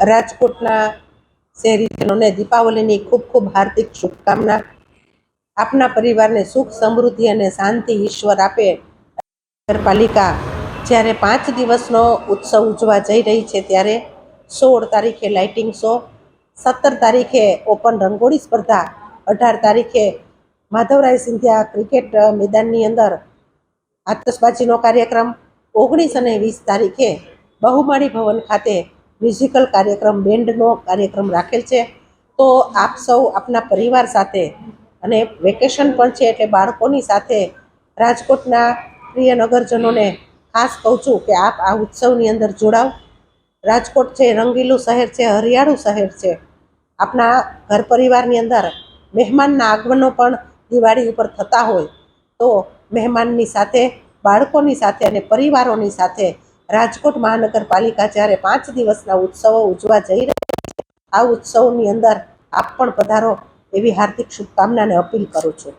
રાજકોટના શહેરીજનોને દીપાવલીની ખૂબ ખૂબ હાર્દિક શુભકામના. આપના પરિવારને સુખ, સમૃદ્ધિ અને શાંતિ ઈશ્વર આપે. નગરપાલિકા જ્યારે પાંચ દિવસનો ઉત્સવ ઉજવા જઈ રહી છે ત્યારે સોળ તારીખે લાઇટિંગ શો, સત્તર તારીખે ઓપન રંગોળી સ્પર્ધા, અઢાર તારીખે માધવરાય સિંધિયા ક્રિકેટ મેદાનની અંદર આતશબાજીનો કાર્યક્રમ, ઓગણીસ અને વીસ તારીખે બહુમાળી ભવન ખાતે મ્યુઝિકલ કાર્યક્રમ બેન્ડનો કાર્યક્રમ રાખેલ છે. તો આપ સૌ આપના પરિવાર સાથે અને વેકેશન પણ છે એટલે બાળકોની સાથે રાજકોટના પ્રિય નગરજનોને ખાસ કહું છું કે આપ આ ઉત્સવની અંદર જોડાવ. રાજકોટ છે, રંગીલું શહેર છે, હરિયાળું શહેર છે. આપના ઘર પરિવારની અંદર મહેમાનના આગમનો પણ દિવાળી ઉપર થતા હોય. તો મહેમાનની સાથે, બાળકોની સાથે અને પરિવારોની સાથે રાજકોટ મહાનગરપાલિકા જ્યારે પાંચ દિવસના ઉત્સવો ઉજવા જઈ રહી છે, આ ઉત્સવની અંદર આપ પણ પધારો એવી હાર્દિક શુભકામનાને અપીલ કરું છું.